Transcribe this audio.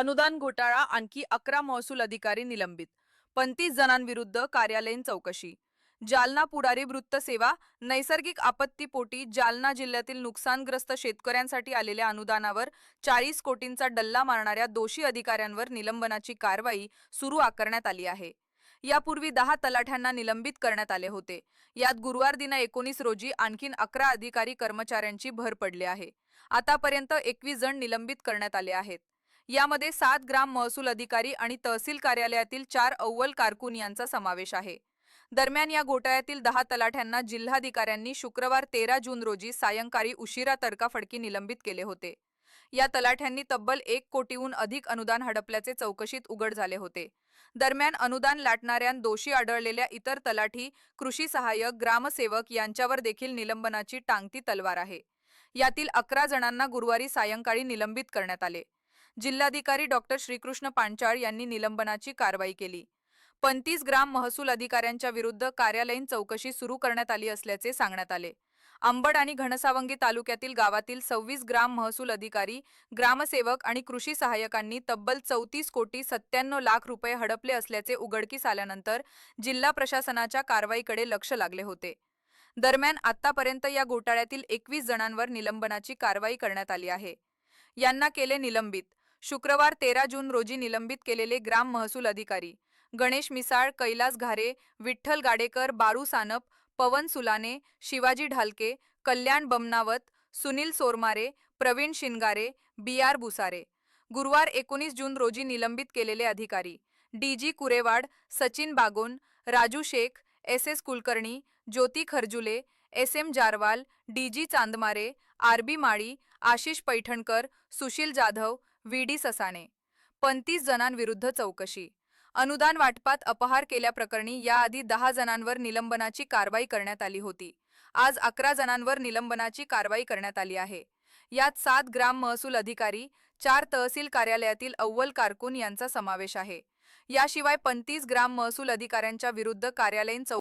अनुदान घोटाळा आणखी अकरा महसूल अधिकारी निलंबित. पंतीस जणांविरुद्ध कार्यालयीन चौकशी. जालना पुढारी वृत्त सेवा नैसर्गिक आपत्तीपोटी जालना जिल्ह्यातील नुकसानग्रस्त शेतकऱ्यांसाठी आलेल्या अनुदानावर चाळीस कोटींचा डल्ला मारणाऱ्या दोषी अधिकाऱ्यांवर निलंबनाची कारवाई सुरू आकारण्यात आली आहे. यापूर्वी दहा तलाठ्यांना निलंबित करण्यात आले होते. यात गुरुवार दिना एकोणीस रोजी आणखीन अकरा अधिकारी कर्मचाऱ्यांची भर पडली आहे. आतापर्यंत एकवीस जण निलंबित करण्यात आले आहेत. यामध्ये सात ग्राम महसूल अधिकारी आणि तहसील कार्यालयातील चार अव्वल कारकून यांचा समावेश आहे. दरम्यान या घोटाळ्यातील दहा तलाठ्यांना जिल्हाधिकाऱ्यांनी शुक्रवार तेरा जून रोजी सायंकाळी उशिरा तडकाफडकी निलंबित केले होते. या तलाठ्यांनी तब्बल एक कोटीहून अधिक अनुदान हडपल्याचे चौकशीत उघड झाले होते. दरम्यान अनुदान लाटणाऱ्या दोषी आढळलेल्या इतर तलाठी कृषी सहाय्यक ग्रामसेवक यांच्यावर देखील निलंबनाची टांगती तलवार आहे. यातील अकरा जणांना गुरुवारी सायंकाळी निलंबित करण्यात आले. जिल्हाधिकारी डॉक्टर श्रीकृष्ण पांचाळ यांनी निलंबनाची कारवाई केली. पंतीस ग्राम महसूल अधिकाऱ्यांच्या विरुद्ध कार्यालयीन चौकशी सुरू करण्यात आली असल्याचे सांगण्यात आले. अंबड आणि घनसावंगी तालुक्यातील गावातील सव्वीस ग्राम महसूल अधिकारी ग्रामसेवक आणि कृषी सहाय्यकांनी तब्बल चौतीस कोटी सत्त्याण्णव लाख रुपये हडपले असल्याचे उघडकीस आल्यानंतर जिल्हा प्रशासनाच्या कारवाईकडे लक्ष लागले होते. दरम्यान आतापर्यंत या घोटाळ्यातील एकवीस जणांवर निलंबनाची कारवाई करण्यात आली आहे. यांना केले निलंबित. शुक्रवार तेरा जून रोजी निलंबित केलेले ग्राम महसूल अधिकारी गणेश मिसाळ कैलास घारे विठ्ठल गाडेकर बारू सानप पवन सुलाने शिवाजी ढालके कल्याण बमनावत सुनील सोरमारे प्रवीण शिनगारे बी आर बुसारे. गुरुवार एकोणीस जून रोजी निलंबित केलेले अधिकारी D G Kurewad Sachin Bagon Raju Shaikh S S Kulkarni Jyoti Kharjule S M Jarwal D G Chandmare R B Mali Ashish Paithankar Sushil Jadhav V D Sasane. पंतीस जणांविरुद्ध चौकशी. अनुदान वाटपात अपहार केल्याप्रकरणी याआधी दहा जणांवर निलंबनाची कारवाई करण्यात आली होती. आज अकरा जणांवर निलंबनाची कारवाई करण्यात आली आहे. यात सात ग्राम महसूल अधिकारी चार तहसील कार्यालयातील अव्वल कारकून यांचा समावेश आहे. याशिवाय पंतीस ग्राम महसूल अधिकाऱ्यांच्या विरुद्ध कार्यालयीन चौ